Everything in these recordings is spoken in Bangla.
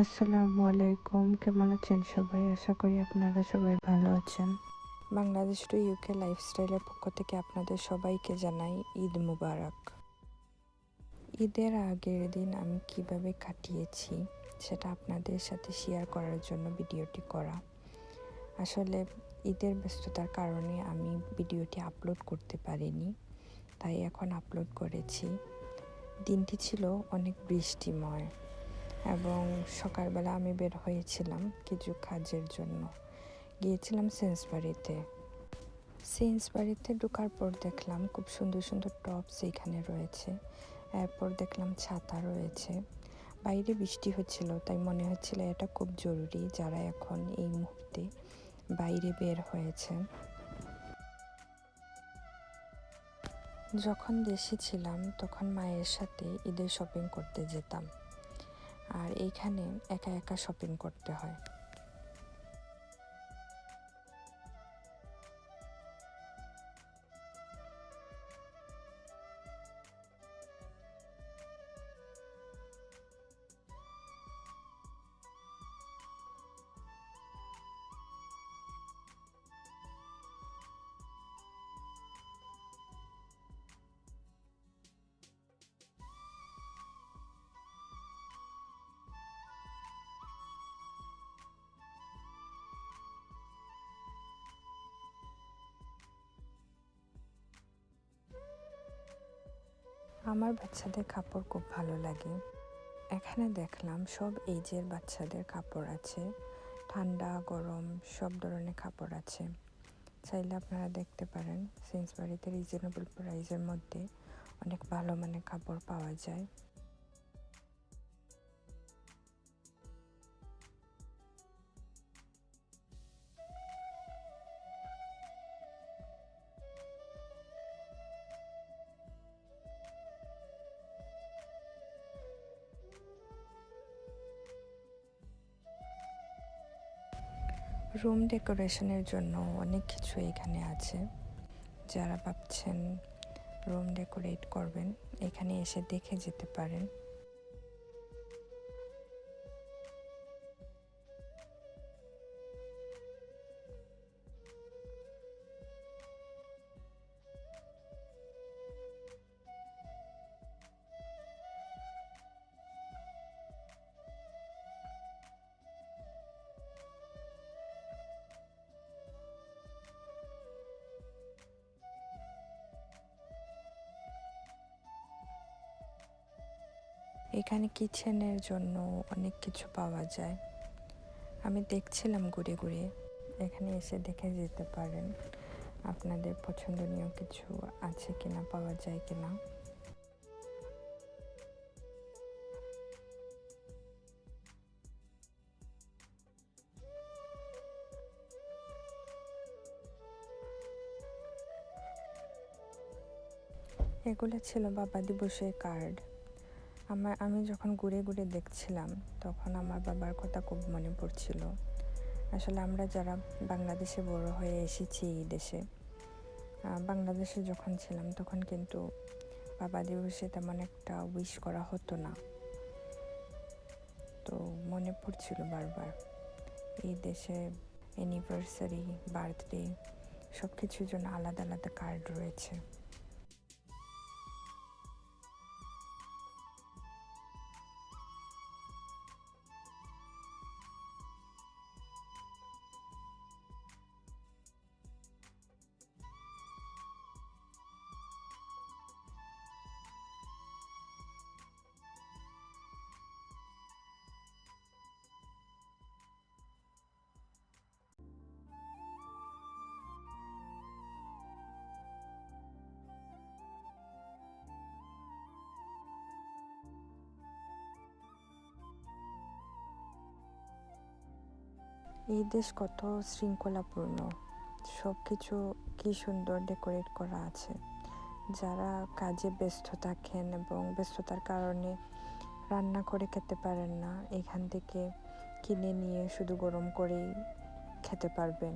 আসসালামু আলাইকুম, কেমন আছেন সবাই? আশা করি আপনারা সবাই ভালো আছেন। বাংলাদেশ টু ইউকে লাইফস্টাইলের পক্ষ থেকে আপনাদের সবাইকে জানাই ঈদ মুবারক। ঈদের আগের দিন আমি কীভাবে কাটিয়েছি, সেটা আপনাদের সাথে শেয়ার করার জন্য ভিডিওটি করা। আসলে ঈদের ব্যস্ততার কারণে আমি ভিডিওটি আপলোড করতে পারিনি, তাই এখন আপলোড করেছি। দিনটি ছিল অনেক বৃষ্টিময়। এবং সকালবেলা আমি বের হয়েছিলাম কিছু কাজের জন্য। গিয়েছিলাম সেন্সবাড়িতে। সেন্সবাড়িতে ঢোকার পর দেখলাম খুব সুন্দর সুন্দর টপস এখানে রয়েছে। এরপর দেখলাম ছাতা রয়েছে। বাইরে বৃষ্টি হচ্ছিল, তাই মনে হচ্ছিল এটা খুব জরুরি যারা এখন এই মুহূর্তে বাইরে বের হয়েছে। যখন দেশে ছিলাম, তখন মায়ের সাথে ঈদের শপিং করতে যেতাম। আর এইখানে একা একা শপিং করতে হয়। আমার বাচ্চাদের কাপড় খুব ভালো লাগে। এখানে দেখলাম সব এইজের বাচ্চাদের কাপড় আছে। ঠান্ডা, গরম, সব ধরনের কাপড় আছে। চাইলে আপনারা দেখতে পারেন সেন্সবাড়িতে রিজনেবল প্রাইসের মধ্যে অনেক ভালো মানে কাপড় পাওয়া যায়। রুম ডেকোরেশনের জন্য অনেক কিছু এখানে আছে। যারা ভাবছেন রুম ডেকোরেট করবেন, এখানে এসে দেখে যেতে পারেন। এখানে কিচেনের জন্য অনেক কিছু পাওয়া যায়। আমি দেখছিলাম ঘুরে ঘুরে। এখানে এসে দেখে যেতে পারেন আপনাদের পছন্দনীয় কিছু আছে কিনা, পাওয়া যায় কিনা। এগুলো ছিল বাবা দিবসের কার্ড। আমার, আমি যখন ঘুরে ঘুরে দেখছিলাম, তখন আমার বাবার কথা খুব মনে পড়ছিল। আসলে আমরা যারা বাংলাদেশে বড় হয়ে এসেছি এই দেশে বাংলাদেশে যখন ছিলাম, তখন কিন্তু বাবা দিবসে তেমন একটা উইশ করা হতো না। তো মনে পড়ছিল বারবার, এই দেশে অ্যানিভার্সারি বার্থডে সব কিছুর জন্য আলাদা আলাদা কার্ড রয়েছে। এই দেশ কত শৃঙ্খলাপূর্ণ। সব কিছু কি সুন্দর ডেকোরেট করা আছে। যারা কাজে ব্যস্ত থাকেন এবং ব্যস্ততার কারণে রান্না করে খেতে পারেন না, এখান থেকে কিনে নিয়ে শুধু গরম করেই খেতে পারবেন,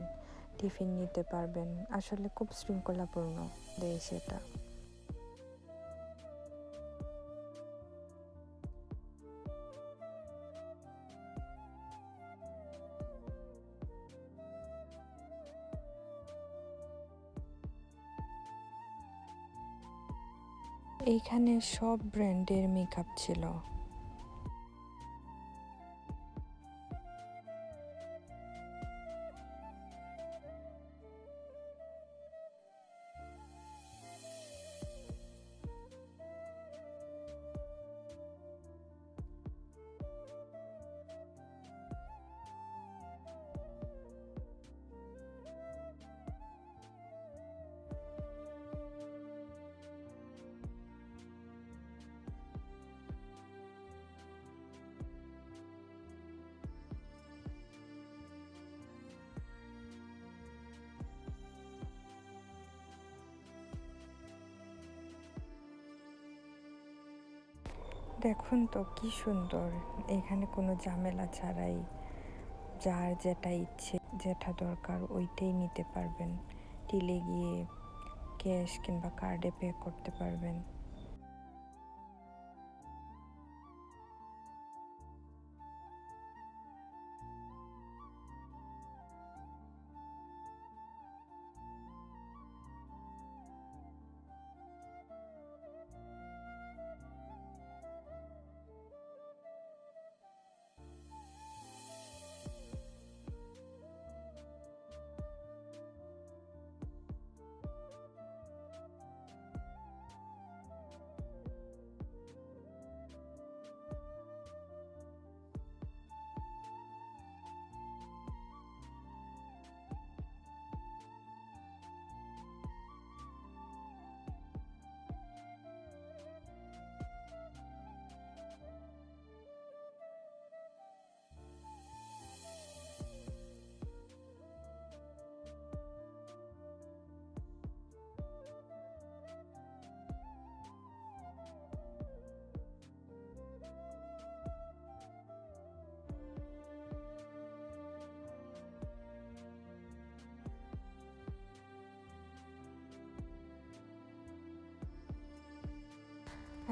টিফিন নিতে পারবেন। আসলে খুব শৃঙ্খলাপূর্ণ দেশ এটা। এইখানে সব ব্র্যান্ডের মেকআপ ছিল। দেখুন তো কি সুন্দর। এখানে কোনো ঝামেলা ছাড়াই যার যেটা ইচ্ছে, যেটা দরকার ওইটাই নিতে পারবেন। টিলে গিয়ে ক্যাশ কিংবা কার্ডে পে করতে পারবেন।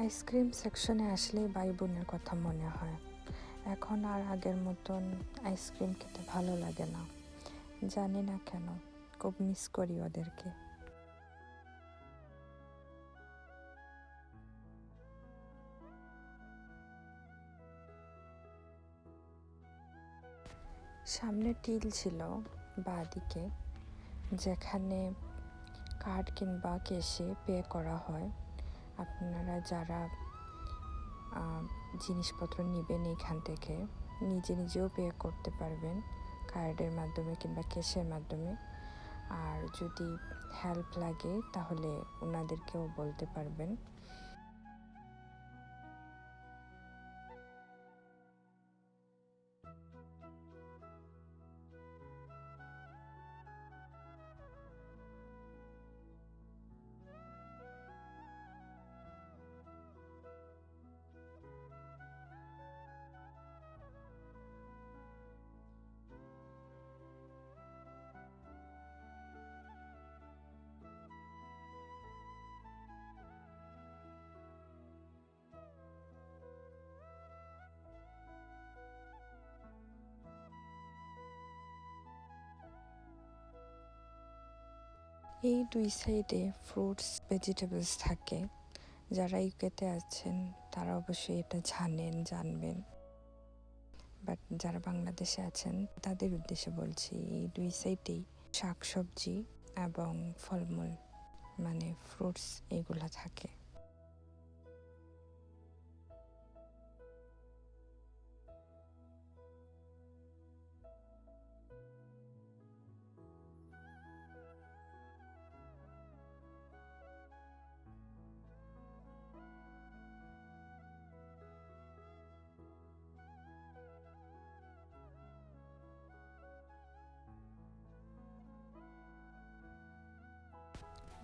আইসক্রিম সেকশনে আসলেই ভাই বোনের কথা মনে হয়। এখন আর আগের মতন আইসক্রিম খেতে ভালো লাগে না। জানি না কেন, খুব মিস করি ওদেরকে। সামনে টিল ছিল বাঁদিকে, যেখানে কার্ড কিংবা ক্যাশে পে করা হয়। আপনারা যারা জিনিসপত্র নেবেন এইখান থেকে, নিজে নিজেও পে করতে পারবেন কার্ডের মাধ্যমে কিংবা ক্যাশের মাধ্যমে। আর যদি হেল্প লাগে তাহলে ওনাদেরকেও বলতে পারবেন। এই দুই সাইডে ফ্রুটস ভেজিটেবলস থাকে। যারা ইউকেতে আছেন, তারা অবশ্যই এটা জানেন, জানবেন। বাট যারা বাংলাদেশে আছেন, তাদের উদ্দেশ্যে বলছি, এই দুই সাইডেই শাকসবজি এবং ফলমূল মানে ফ্রুটস এগুলো থাকে।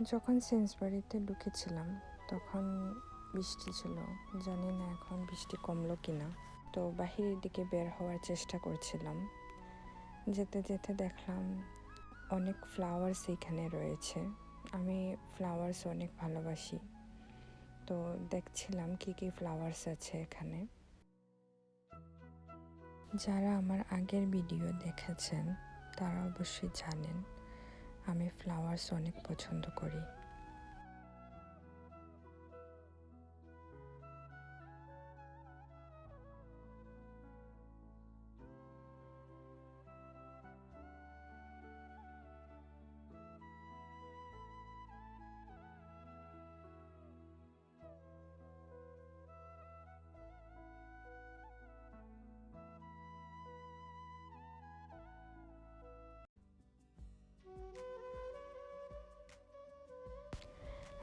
যখন সেন্সবাড়িতে ঢুকেছিলাম তখন বৃষ্টি ছিল। জানি না এখন বৃষ্টি কমলো কিনা। তো বাহিরের দিকে বের হওয়ার চেষ্টা করছিলাম। যেতে যেতে দেখলাম অনেক ফ্লাওয়ার্স এখানে রয়েছে। আমি ফ্লাওয়ার্স অনেক ভালোবাসি। তো দেখছিলাম কি কি ফ্লাওয়ার্স আছে এখানে। যারা আমার আগের ভিডিও দেখেছেন, তারা অবশ্যই জানেন। আমি ফ্লাওয়ার্স অনেক পছন্দ করি।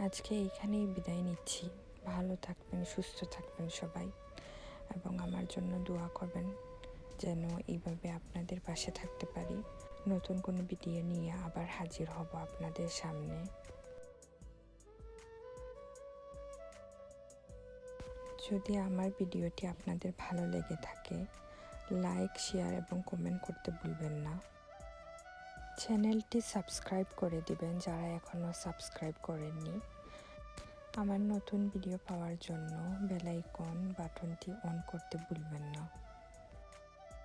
আজকে এইখানেই বিদায় নিচ্ছি। ভালো থাকবেন, সুস্থ থাকবেন সবাই এবং আমার জন্য দোয়া করবেন যেন এইভাবে আপনাদের পাশে থাকতে পারি। নতুন কোনো ভিডিও নিয়ে আবার হাজির হব আপনাদের সামনে। যদি আমার ভিডিওটি আপনাদের ভালো লেগে থাকে, লাইক, শেয়ার এবং কমেন্ট করতে ভুলবেন না। চ্যানেলটি সাবস্ক্রাইব করে দিবেন যারা এখনও সাবস্ক্রাইব করেননি। আমার নতুন ভিডিও পাওয়ার জন্য বেলাইকন বাটনটি অন করতে ভুলবেন না।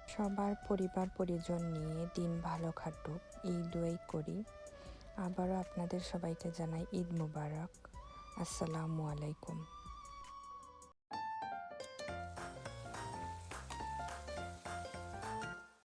সবার পরিবার পরিজন নিয়ে দিন ভালো কাটুক, এই দোয়াই করি। আবারও আপনাদের সবাইকে জানাই ঈদ মুবারক। আসসালামু আলাইকুম।